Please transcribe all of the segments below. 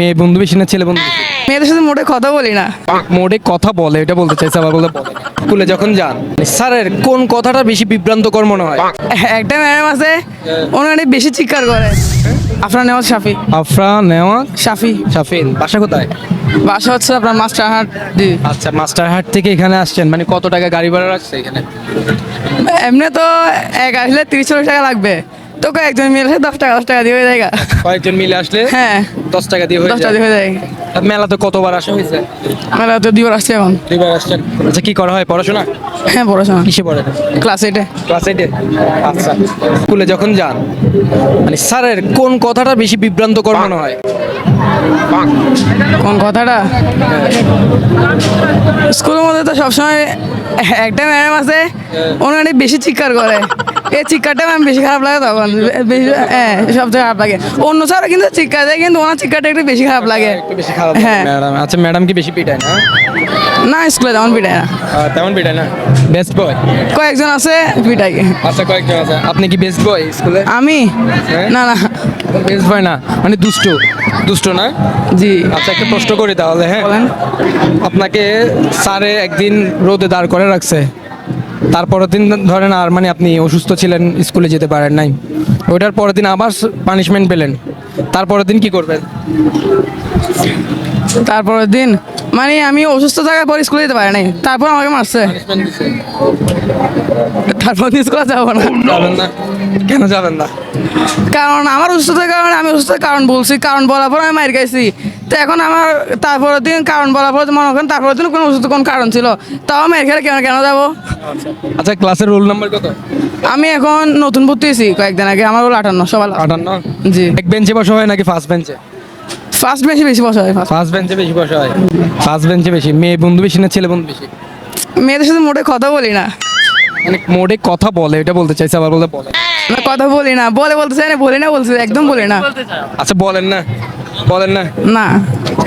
মেয়ে বন্ধু বেশি না ছেলে বন্ধু বেশি। মেয়েদের সাথে মোটে কথা বলি না। মোডে কথা বলে এটা বলতে চাইছে আবার বলে বলে না। স্কুলে যখন যান স্যারের কোন কথাটা বেশি বিভ্রান্তকর মনে হয়? একটা ম্যাডাম আছে ওনার বেশি চিৎকার করে। আপনার নেওয়া শাফি। আফরা নেওয়া শাফি। শাফিন বাসা কোথায়? বাসা হচ্ছে আপনার মাস্টারহাট জি আচ্ছা মাস্টারহাট থেকে এখানে আসছেন মানে কত টাকা গাড়ি ভাড়া রাখছে এখানে? এমনি তো এক আসলে তিরিশ চল্লিশ টাকা লাগবে। তো একজন মিলে দশ টাকা দশ টাকা দিয়ে হয়ে যায়। কয়েকজন মিলে আসলে হ্যাঁ। দশ টাকা দিয়ে হয়ে দশ টাকা দিয়ে হয়ে যায়। মেলা তো কতবার আসা হয়েছে? মেলা তো দিবার আসছে এখন। দুইবার আসছেন। আচ্ছা কি করা হয়? পড়াশোনা? হ্যাঁ পড়াশোনা। কিসে পড়েন ক্লাস এইটে। ক্লাস এইটে? আচ্ছা। স্কুলে যখন যান মানে স্যারের কোন কথাটা বেশি বিভ্রান্তকর মনে হয়? কোন কথাটা? স্কুলের মধ্যে তো সবসময় একটা ম্যাডাম আছে ওনার বেশি চিৎকার করে। এই চিৎকারটা আমার বেশি খারাপ লাগে তখন। বেশি হ্যাঁ সবচেয়ে খারাপ লাগে। অন্য স্যারও কিন্তু চিৎকার দেয় কিন্তু ওনার চিৎকারটা একটু বেশি খারাপ লাগে। একটু বেশি খারাপ হ্যাঁ। ম্যাডাম। আচ্ছা ম্যাডাম কি বেশি পিটায় না? না স্কুলে তেমন পিটায় না। তেমন পিটায় না? বেস্ট বয় কয়েকজন আছে পিটাই আচ্ছা কয়েকজন আছে। আপনি কি বেস্ট বয় স্কুলে? আমি? হ্যাঁ? না না। বেস্ট বয় না মানে দুষ্ট। দুষ্ট না জি। আচ্ছা একটা প্রশ্ন করি তাহলে হ্যাঁ? বলেন। আপনাকে স্যারে একদিন রোদে দাঁড় করে রাখছে। তারপরের দিন ধরেন আর মানে আপনি অসুস্থ ছিলেন স্কুলে যেতে পারেন নাই। ওইটার পরের দিন আবার পানিশমেন্ট পেলেন। তারপরের দিন কি করবেন? তারপরের দিন? মানে আমি অসুস্থ থাকার পর স্কুলে যেতে পারি নাই। তারপর আমাকে মারছে। তারপর স্কুলে যাব না? কেন যাবেন না? কারণ আমার অসুস্থতার কারণে আমি অসুস্থতার কারণ বলছি কারণ বলার পর আমি মার খাইছি। তো এখন আমার তারপরের দিন কারণ বলার পর মনে করেন তারপরের দিন কোনো অসুস্থ কোন কারণ ছিল। তাও মার খেলে কেন কেন যাব? আচ্ছা ক্লাসের রোল নাম্বার কত? আমি এখন নতুন ভর্তি হয়েছি কয়েকদিন আগে আমার হলো আটান্ন সবাই আটান্ন? জি। এক বেঞ্চে বসা হয় নাকি ফার্স্ট বেঞ্চে ফার্স্ট বেঞ্চে বেশি বসা হয় ফার্স্ট বেঞ্চে বেশি বসা হয়। ফার্স্ট বেঞ্চে বেশি। মেয়ে বন্ধু বেশি না ছেলে বন্ধু বেশি? মেয়েদের সাথে মোটে কথা বলি না। মানে মোডে কথা বলে এটা বলতে চাইছে আবার বলে বলে। না। না কথা বলি না বলে বলতে চাই না বলি না বলছে একদম বলি না। আচ্ছা বলেন না বলেন না। না।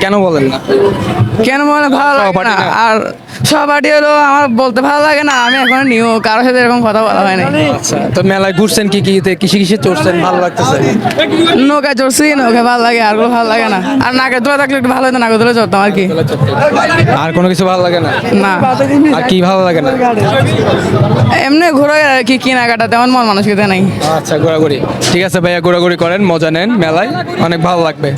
কেন বলেন না? কেন মনে ভালো লাগে না? আর সহপাঠী হলো আমার বলতে ভালো লাগে না আমি এখন নিউ কারোর সাথে এরকম কথা বলা হয় না আচ্ছা তো মেলায় ঘুরছেন কি কিতে কিসে কিসে চড়ছেন? ভালো লাগতেছে? নৌকা চড়ছি নৌকা ভালো লাগে আর ভালো লাগে না। আর নাকে দোলা থাকলে একটু ভালো হতো নাকে দোলা চড়তাম আর কি। আর কোনো কিছু ভালো লাগে না? না। আর কি ভালো লাগে না? এমনি ঘুরে আর কি কেনাকাটা তেমন মন মানুষ নাই। আচ্ছা ঘোরাঘুরি। ঠিক আছে ভাইয়া ঘোরাঘুরি করেন মজা নেন মেলায় অনেক ভালো লাগবে।